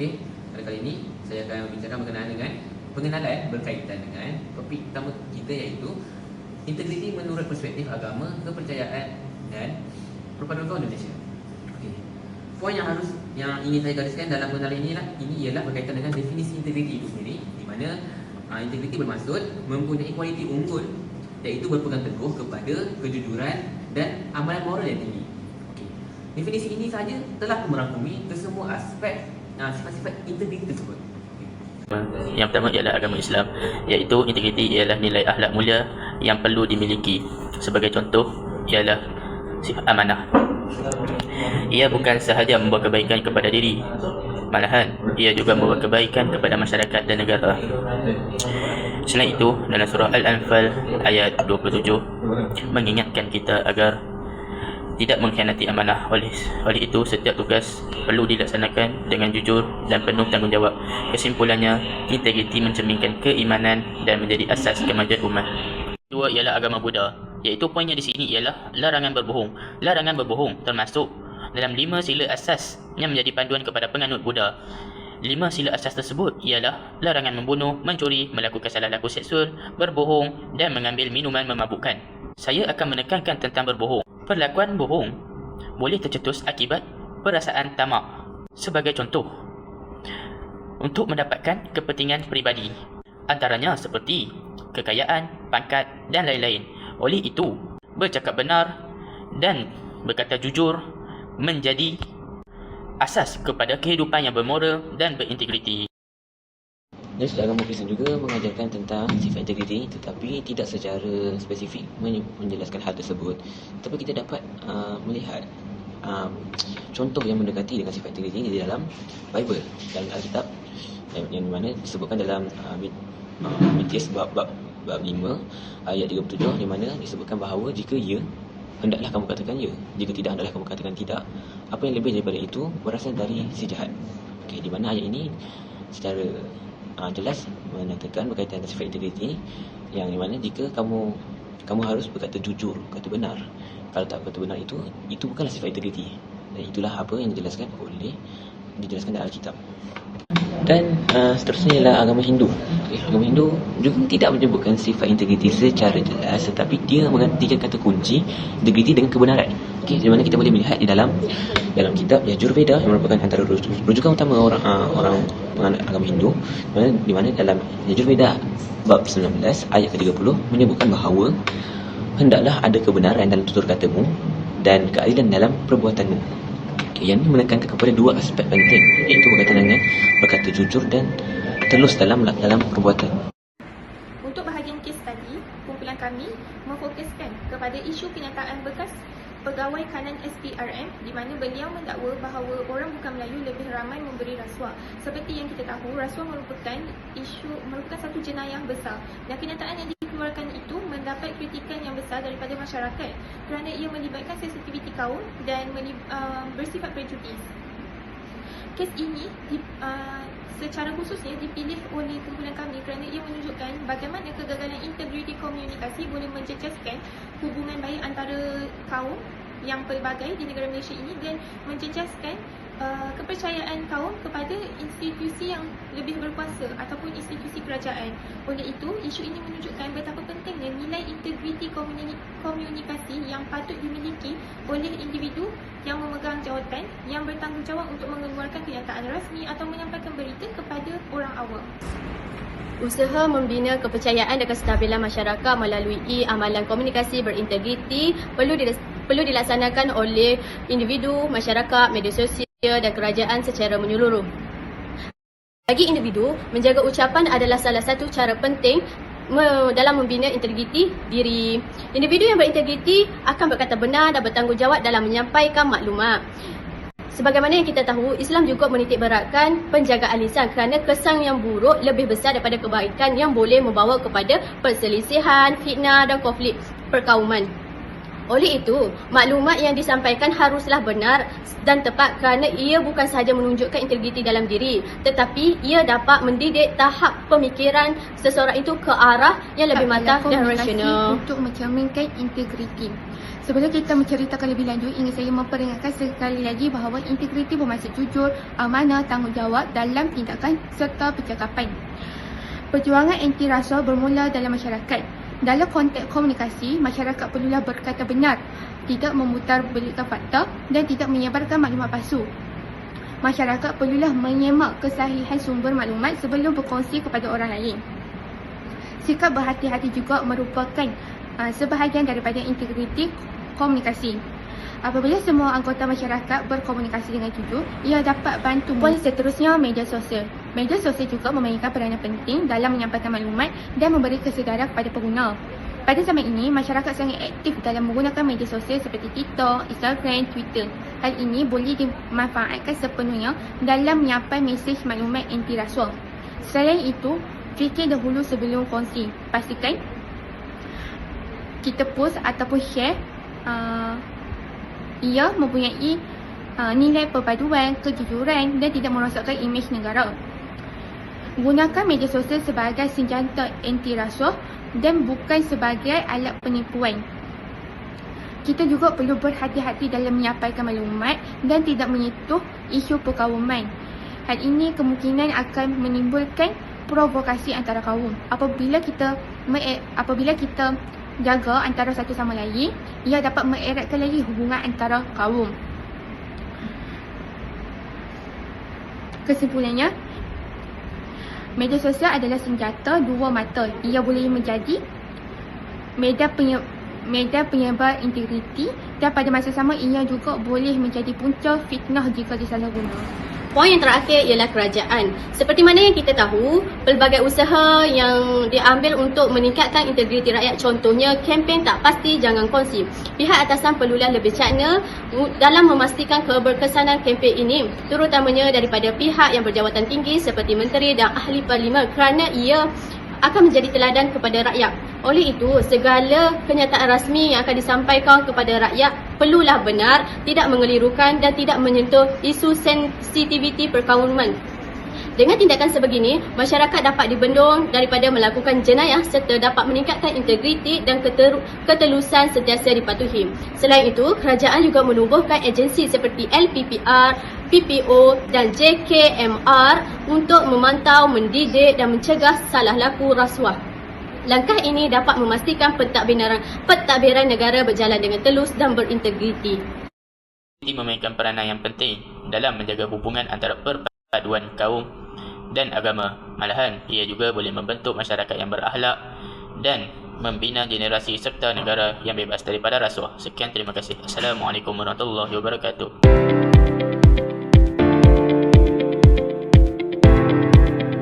Okey, pada kali ini saya akan berbincang berkenaan dengan pengenalan berkaitan dengan topik utama kita iaitu integriti menurut perspektif agama, kepercayaan dan perpaduan Indonesia. Okey. Poin yang harus yang ingin saya gariskan dalam pengenalan ini lah, ini ialah berkaitan dengan definisi integriti itu sendiri di mana uh, integriti bermaksud mempunyai kualiti unggul iaitu berpegang teguh kepada kejujuran dan amalan moral yang tinggi. Okey. Definisi ini saja telah merangkumi kesemua aspek uh, sifat-sifat integriti tersebut. Yang pertama ialah agama Islam iaitu integriti ialah nilai akhlak mulia yang perlu dimiliki. Sebagai contoh ialah sifat amanah. Ia bukan sahaja membawa kebaikan kepada diri, malahan ia juga membawa kebaikan kepada masyarakat dan negara. Selain itu, dalam surah Al-Anfal ayat 27 mengingatkan kita agar tidak mengkhianati amanah. Oleh oleh itu setiap tugas perlu dilaksanakan dengan jujur dan penuh tanggungjawab. Kesimpulannya integriti mencerminkan keimanan dan menjadi asas kemajuan umat. Dua ialah agama Buddha. Iaitu poinnya di sini ialah larangan berbohong. Larangan berbohong termasuk dalam lima sila asas yang menjadi panduan kepada penganut Buddha. Lima sila asas tersebut ialah larangan membunuh, mencuri, melakukan salah laku seksual, berbohong dan mengambil minuman memabukkan. Saya akan menekankan tentang berbohong. Perlakuan bohong boleh tercetus akibat perasaan tamak. Sebagai contoh, untuk mendapatkan kepentingan peribadi, antaranya seperti kekayaan, pangkat dan lain-lain. Oleh itu, bercakap benar dan berkata jujur menjadi asas kepada kehidupan yang bermoral dan berintegriti. Dan sudut agama Kristen juga mengajarkan tentang sifat integriti tetapi tidak secara spesifik men- menjelaskan hal tersebut. Tetapi kita dapat uh, melihat um, contoh yang mendekati dengan sifat integriti di dalam Bible, dalam Alkitab yang, yang mana disebutkan dalam uh, uh, bab, bab, bab 5 ayat 37 di mana disebutkan bahawa jika ia hendaklah kamu katakan ya. Jika tidak hendaklah kamu katakan tidak. Apa yang lebih daripada itu berasal dari si jahat. Okey di mana ayat ini secara uh, jelas menyatakan berkaitan dengan sifat integriti yang di mana jika kamu kamu harus berkata jujur kata benar kalau tak kata benar itu itu bukanlah sifat integriti dan itulah apa yang dijelaskan oleh dijelaskan dalam Alkitab dan uh, seterusnya ialah agama Hindu. Okay, agama Hindu juga tidak menyebutkan sifat integriti secara jelas tetapi dia menggantikan kata kunci integriti dengan kebenaran. Okey, di mana kita boleh melihat di dalam dalam kitab Yajurveda yang merupakan antara rujukan utama orang uh, orang penganut agama Hindu di mana, di mana dalam Yajurveda bab 19 ayat ke-30 menyebutkan bahawa hendaklah ada kebenaran dalam tutur katamu dan keadilan dalam perbuatanmu. Okay, yang ini menekankan kepada dua aspek penting iaitu berkaitan dengan berkata jujur dan telus dalam dalam perbuatan. Untuk bahagian kes tadi, kumpulan kami memfokuskan kepada isu kenyataan bekas pegawai kanan SPRM di mana beliau mendakwa bahawa orang bukan Melayu lebih ramai memberi rasuah. Seperti yang kita tahu, rasuah merupakan isu merupakan satu jenayah besar dan kenyataan yang dikeluarkan itu mendapat kritikan yang besar daripada masyarakat kerana ia melibatkan sensitiviti kaum dan uh, bersifat prejudis. Kes ini di, uh, secara khususnya dipilih oleh kumpulan kami kerana ia menunjukkan bagaimana kegagalan integriti komunikasi boleh mencecaskan hubungan baik antara kaum yang pelbagai di negara Malaysia ini dan mencecaskan uh, kepercayaan kaum kepada institusi yang lebih berkuasa ataupun institusi kerajaan. Oleh itu, isu ini menunjukkan betapa pentingnya nilai integriti komuni- komunikasi yang patut dimiliki oleh individu yang memegang jawatan yang bertanggungjawab untuk mengeluarkan kenyataan rasmi atau menyampaikan berita kepada orang awam. Usaha membina kepercayaan dan kestabilan masyarakat melalui amalan komunikasi berintegriti perlu perlu dilaksanakan oleh individu, masyarakat, media sosial dan kerajaan secara menyeluruh. Bagi individu, menjaga ucapan adalah salah satu cara penting dalam membina integriti diri. Individu yang berintegriti akan berkata benar dan bertanggungjawab dalam menyampaikan maklumat. Sebagaimana yang kita tahu, Islam juga menitik beratkan penjagaan lisan kerana kesan yang buruk lebih besar daripada kebaikan yang boleh membawa kepada perselisihan, fitnah dan konflik perkauman. Oleh itu, maklumat yang disampaikan haruslah benar dan tepat kerana ia bukan sahaja menunjukkan integriti dalam diri tetapi ia dapat mendidik tahap pemikiran seseorang itu ke arah yang lebih matang dan rasional. Untuk mencerminkan integriti. Sebelum kita menceritakan lebih lanjut, ingin saya memperingatkan sekali lagi bahawa integriti bermaksud jujur, amanah, tanggungjawab dalam tindakan serta percakapan. Perjuangan anti rasuah bermula dalam masyarakat. Dalam konteks komunikasi, masyarakat perlulah berkata benar, tidak memutar belikan fakta dan tidak menyebarkan maklumat palsu. Masyarakat perlulah menyemak kesahihan sumber maklumat sebelum berkongsi kepada orang lain. Sikap berhati-hati juga merupakan uh, sebahagian daripada integriti komunikasi. Apabila semua anggota masyarakat berkomunikasi dengan jujur, ia dapat bantu Poin seterusnya, media sosial. Media sosial juga memainkan peranan penting dalam menyampaikan maklumat dan memberi kesedaran kepada pengguna. Pada zaman ini, masyarakat sangat aktif dalam menggunakan media sosial seperti TikTok, Instagram, Twitter. Hal ini boleh dimanfaatkan sepenuhnya dalam menyampaikan mesej maklumat anti rasuah. Selain itu, fikir dahulu sebelum kongsi. Pastikan kita post ataupun share uh, ia mempunyai uh, nilai perpaduan, kejujuran dan tidak merosakkan imej negara. Gunakan media sosial sebagai senjata anti rasuah dan bukan sebagai alat penipuan. Kita juga perlu berhati-hati dalam menyampaikan maklumat dan tidak menyentuh isu perkauman. Hal ini kemungkinan akan menimbulkan provokasi antara kaum. Apabila kita apabila kita jaga antara satu sama lain, ia dapat mengeratkan lagi hubungan antara kaum. Kesimpulannya, media sosial adalah senjata dua mata. Ia boleh menjadi media penye media penyebar integriti dan pada masa sama ia juga boleh menjadi punca fitnah jika disalahguna. Poin yang terakhir ialah kerajaan. Seperti mana yang kita tahu, pelbagai usaha yang diambil untuk meningkatkan integriti rakyat contohnya kempen tak pasti jangan kongsi. Pihak atasan perlulah lebih cakna dalam memastikan keberkesanan kempen ini terutamanya daripada pihak yang berjawatan tinggi seperti menteri dan ahli parlimen kerana ia akan menjadi teladan kepada rakyat. Oleh itu, segala kenyataan rasmi yang akan disampaikan kepada rakyat perlulah benar, tidak mengelirukan dan tidak menyentuh isu sensitiviti perkauman. Dengan tindakan sebegini, masyarakat dapat dibendung daripada melakukan jenayah serta dapat meningkatkan integriti dan ketelusan sentiasa dipatuhi. Selain itu, kerajaan juga menubuhkan agensi seperti LPPR, PPO dan JKMR untuk memantau, mendidik dan mencegah salah laku rasuah. Langkah ini dapat memastikan pentadbiran, pentadbiran negara berjalan dengan telus dan berintegriti. Ini memainkan peranan yang penting dalam menjaga hubungan antara perpaduan kaum dan agama. Malahan, ia juga boleh membentuk masyarakat yang berakhlak dan membina generasi serta negara yang bebas daripada rasuah. Sekian terima kasih. Assalamualaikum warahmatullahi wabarakatuh.